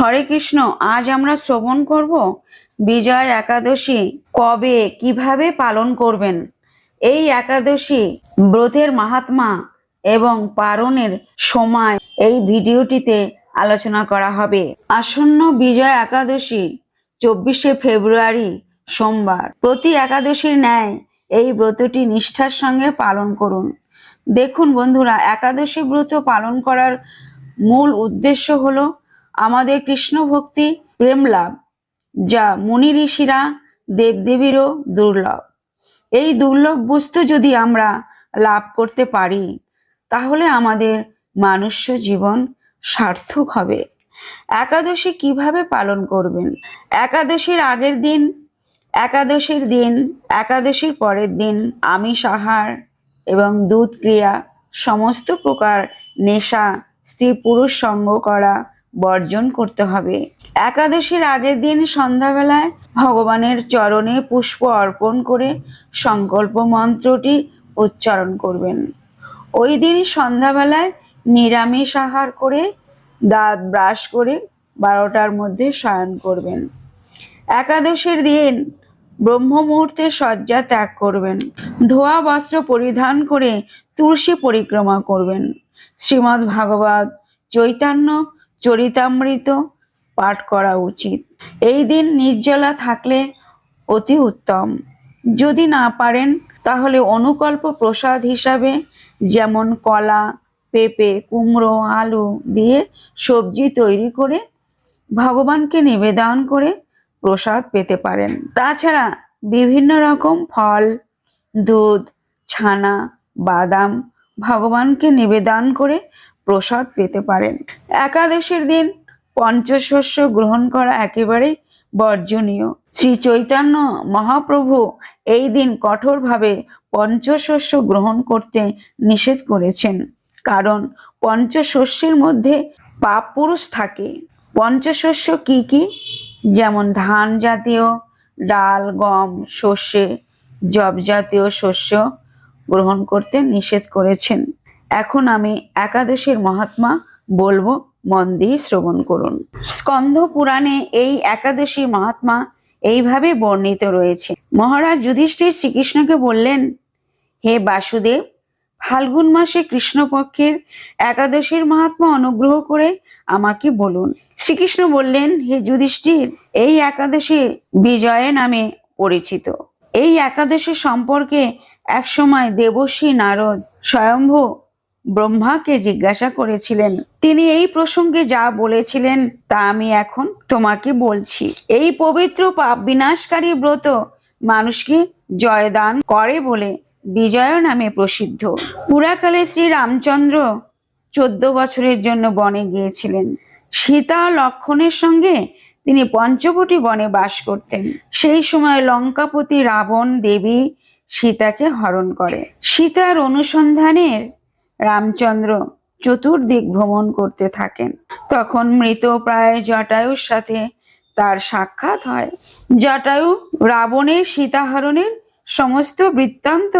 হরে কৃষ্ণ, আজ আমরা শ্রবণ করব বিজয় একাদশী কবে, কীভাবে পালন করবেন? এই একাদশী ব্রতের মাহাত্মা এবং পারণের সময় এই ভিডিওটিতে আলোচনা করা হবে। আসন্ন বিজয় একাদশী চব্বিশে ফেব্রুয়ারি সোমবার। প্রতি একাদশীর ন্যায় এই ব্রতটি নিষ্ঠার সঙ্গে পালন করুন। দেখুন বন্ধুরা, একাদশী ব্রত পালন করার মূল উদ্দেশ্য হলো আমাদের কৃষ্ণ ভক্তি প্রেম লাভ যা মুনি ঋষিরা দেবদেবীরও দুর্লভ। এই দুর্লভ বস্তু যদি আমরা লাভ করতে পারি, তাহলে আমাদের মানুষ্য জীবন সার্থক হবে। একাদশী কীভাবে পালন করবেন? একাদশীর আগের দিন, একাদশীর দিন, একাদশীর পরের দিন আমিষ আহার এবং দুধ ক্রিয়া, সমস্ত প্রকার নেশা স্ত্রী পুরুষ সঙ্গ করা বর্জন করতে হবে। একাদশীর আগের দিন সন্ধ্যাবেলায় ভগবানের চরণে পুষ্প অর্পণ করে সংকল্প মন্ত্রটি উচ্চারণ করবেন। ওই দিন সন্ধ্যাবেলায় নিরামিষ আহার করে দাঁত ব্রাশ করে বারোটার মধ্যে শয়ন করবেন। একাদশীর দিন ব্রহ্ম মুহূর্তে শয্যা ত্যাগ করবেন। ধোয়া বস্ত্র পরিধান করে তুলসী পরিক্রমা করবেন। শ্রীমদ্ ভাগবত চৈতন্য চরিতামৃত পাঠ করা উচিত। এই দিন নির্জলা থাকলে অতি উত্তম। যদি না পারেন, তাহলে অনুকল্প প্রসাদ হিসাবে যেমন কলা, পেঁপে, কুমড়ো, আলু দিয়ে সবজি তৈরি করে ভগবানকে নিবেদন করে প্রসাদ পেতে পারেন। তাছাড়া বিভিন্ন রকম ফল, দুধ, ছানা, বাদাম ভগবানকে নিবেদন করে প্রসাদ পেতে পারেন। একাদশীর দিন পঞ্চশস্য গ্রহণ করা একেবারেই বর্জনীয়। শ্রী চৈতন্য মহাপ্রভু এই দিন কঠোরভাবে পঞ্চশস্য গ্রহণ করতে নিষেধ করেছেন। কারণ পঞ্চশস্যের মধ্যে পাপ পুরুষ থাকে। পঞ্চশস্য কি কি? যেমন ধান জাতীয়, ডাল, গম, সর্ষে জব জাতীয় শস্য গ্রহণ করতে নিষেধ করেছেন। এখন আমি একাদশীর মহাত্মা বলব, মন দিয়ে শ্রবণ করুন। স্কন্ধ পুরাণে এই একাদশী মহাত্মা এইভাবে বর্ণিত রয়েছে। মহারাজ যুধিষ্ঠির শ্রীকৃষ্ণকে বললেন, হে বাসুদেব, ফাল্গুন মাসে কৃষ্ণপক্ষের একাদশীর মহাত্মা অনুগ্রহ করে আমাকে বলুন। শ্রীকৃষ্ণ বললেন, হে যুধিষ্ঠির, এই একাদশী বিজয় নামে পরিচিত। এই একাদশী সম্পর্কে একসময় দেবশ্রী নারদ স্বয়ম্ভু ব্রহ্মাকে জিজ্ঞাসা করেছিলেন, তিনি এই প্রসঙ্গে যা বলেছিলেন, তা আমি এখন তোমাকে বলছি। এই পবিত্র পাপ বিনাশকারী ব্রত মানুষকে জয়দান করে বলে বিজয় নামে প্রসিদ্ধ। পুরাকালে শ্রী রামচন্দ্র চোদ্দ বছরের জন্য বনে গিয়েছিলেন। সীতা লক্ষণের সঙ্গে তিনি পঞ্চবটি বনে বাস করতেন। সেই সময় লঙ্কাপতি রাবণ দেবী সীতাকে হরণ করে। সীতার অনুসন্ধানের রামচন্দ্র চতুর্দিক ভ্রমণ করতে থাকেন। তখন মৃত প্রায় জটায়ুর সাথে তার সাক্ষাৎ হয়। জটায়ু রাবণের সীতাহরণের সমস্ত বৃত্তান্ত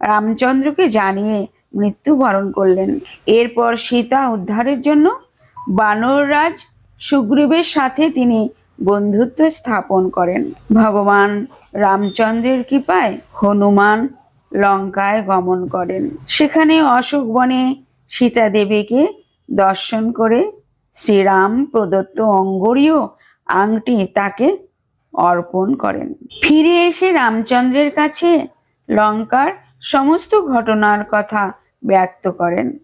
রামচন্দ্রকে জানিয়ে মৃত্যুবরণ করলেন। এরপর সীতা উদ্ধারের জন্য বানররাজ সুগ্রীবের সাথে তিনি বন্ধুত্ব স্থাপন করেন। ভগবান রামচন্দ্রের কৃপায় হনুমান লঙ্কায় গমন করেন। সেখানে অশোক বনে সীতা দেবীকে দর্শন করে শ্রীরাম প্রদত্ত অঙ্গরীয় আংটি তাকে অর্পণ করেন। ফিরে এসে রামচন্দ্রের কাছে লঙ্কার সমস্ত ঘটনার কথা ব্যক্ত করেন।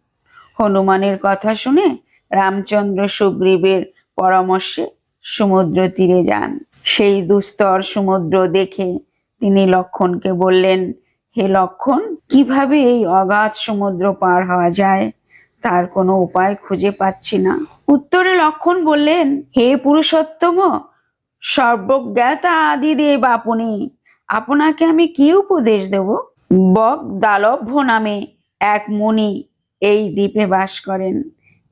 হনুমানের কথা শুনে রামচন্দ্র সুগ্রীবের পরামর্শে সমুদ্র তীরে যান। সেই দুস্তর সমুদ্র দেখে তিনি লক্ষণকে বললেন হে লক্ষণ, কীভাবে এই অগাধ সমুদ্র পার হওয়া যায়? তার কোনো উপায় খুঁজে পাচ্ছি না। উত্তরে লক্ষণ বললেন, হে পুরুষোত্তম, সর্বজ্ঞাতা আদি দেব আপনি, আপনাকে আমি কি উপদেশ দেব? বক দালভ্য নামে এক মুনি এই দ্বীপে বাস করেন।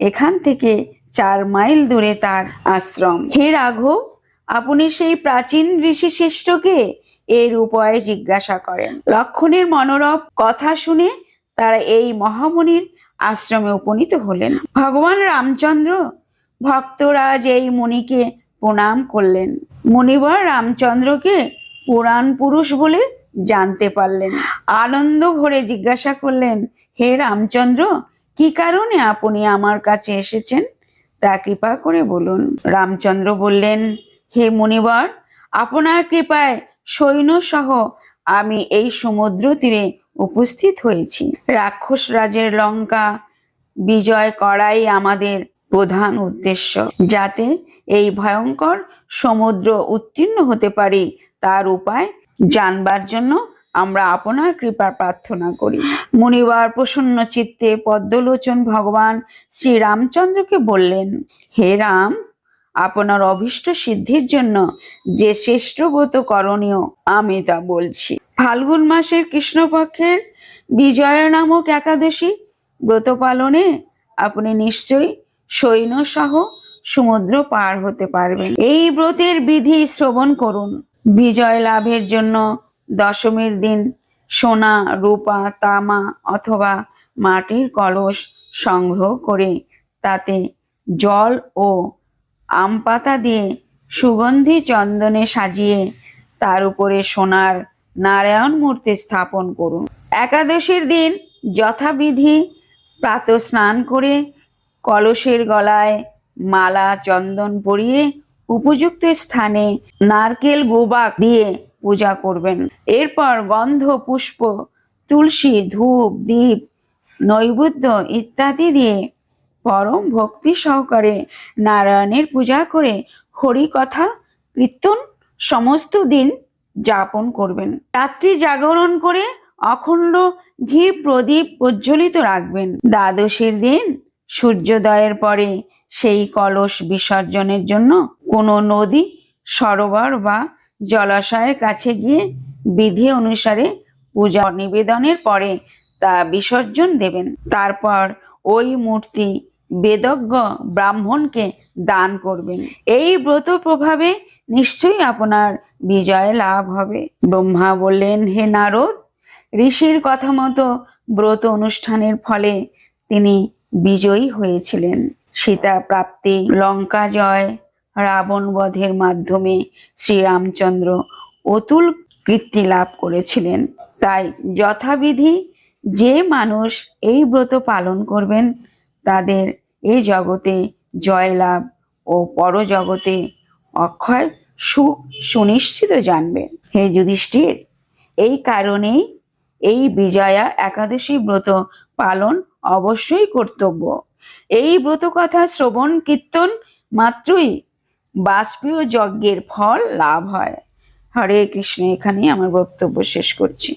এখান থেকে চার মাইল দূরে তার আশ্রম। হে রাঘব, আপনি সেই প্রাচীন ঋষি শিষ্টকে এর উপায়ে জিজ্ঞাসা করেন। লক্ষণের মনোরম কথা শুনে তারা এই মহামুনির আশ্রমে উপনীত হলেন। ভগবান রামচন্দ্র ভক্তরাজ এই মুনিকে প্রণাম করলেন, মুনিবর রামচন্দ্রকে পুরাণ পুরুষ বলে জানতে পারলেন। আনন্দ ভরে জিজ্ঞাসা করলেন, হে রামচন্দ্র, কি কারণে আপনি আমার কাছে এসেছেন? তা কৃপা করে বলুন। রামচন্দ্র বললেন, হে মুনিবর, আপনার কৃপায় সৈন্য সহ আমি এই সমুদ্র তীরে উপস্থিত হয়েছি। রাক্ষস রাজের লঙ্কা বিজয় করাই আমাদের প্রধান উদ্দেশ্য। যাতে এই ভয়ঙ্কর সমুদ্র উত্তীর্ণ হতে পারি, তার উপায় জানবার জন্য আমরা আপনার কৃপা প্রার্থনা করি। মুনিবার প্রসন্ন চিত্তে পদ্মলোচন ভগবান শ্রী রামচন্দ্রকে বললেন, হে রাম আপনার অভীষ্ট সিদ্ধির জন্য যে শ্রেষ্ঠ ব্রত করণীয়, আমি তা বলছি। ফাল্গুন মাসের কৃষ্ণপক্ষের বিজয় নামক একাদশী ব্রত পালনে আপনি নিশ্চয়ই সৈন্য সহ সমুদ্র পার হতে পারবেন। এই ব্রতের বিধি শ্রবণ করুন। বিজয় লাভের জন্য দশমীর দিন সোনা, রূপা, তামা অথবা মাটির কলস সংগ্রহ করে তাতে জল ও আম পাতা দিয়ে সুগন্ধি চন্দনে সাজিয়ে তার উপরে সোনার নারায়ণ মূর্তি স্থাপন করুন। একাদশীর দিন যথাবিধি প্রাত স্নান করে কলসের গলায় মালা, চন্দন পরিয়ে উপযুক্ত স্থানে নারকেল গোবাক দিয়ে পূজা করবেন। এরপর গন্ধ, পুষ্প, তুলসী, ধূপ, দীপ, নৈবেদ্য ইত্যাদি দিয়ে পরম ভক্তি সহকারে নারায়ণের পূজা করে হরি কথা কীর্তন সমস্ত দিন যাপন করবেন। রাত্রি জাগরণ করে অখণ্ড ঘি প্রদীপ প্রজ্বলিত রাখবেন। দ্বাদশীর দিন সূর্যোদয়ের পরে সেই কলস বিসর্জনের জন্য কোনো নদী, সরোবর বা জলাশয়ের কাছে গিয়ে বিধি অনুসারে পূজা নিবেদনের পরে তা বিসর্জন দেবেন। তারপর ওই মূর্তি বেদজ্ঞ ব্রাহ্মণকে দান করবেন। এই ব্রত প্রভাবে নিশ্চয়ই আপনার বিজয় লাভ হবে। ব্রহ্মা বললেন, হে নারদ, ঋষির কথা মতো ব্রত অনুষ্ঠানের ফলে তিনি বিজয়ী হয়েছিলেন। সীতা প্রাপ্তি, লঙ্কা জয়, রাবণ বধের মাধ্যমে শ্রীরামচন্দ্র অতুল কীর্তি লাভ করেছিলেন। তাই যথাবিধি যে মানুষ এই ব্রত পালন করবেন তাদের এই জগতে জয়লাভ ও পরজগতে অক্ষয় সুখ সুনিশ্চিত জানবে। হে যুধিষ্ঠির, এই কারণেই এই বিজয়া একাদশী ব্রত পালন অবশ্যই কর্তব্য। এই ব্রত কথা শ্রবণ কীর্তন মাত্রই বাজপেয় যজ্ঞের ফল লাভ হয়। হরে কৃষ্ণ, এখানেই আমার বক্তব্য শেষ করছি।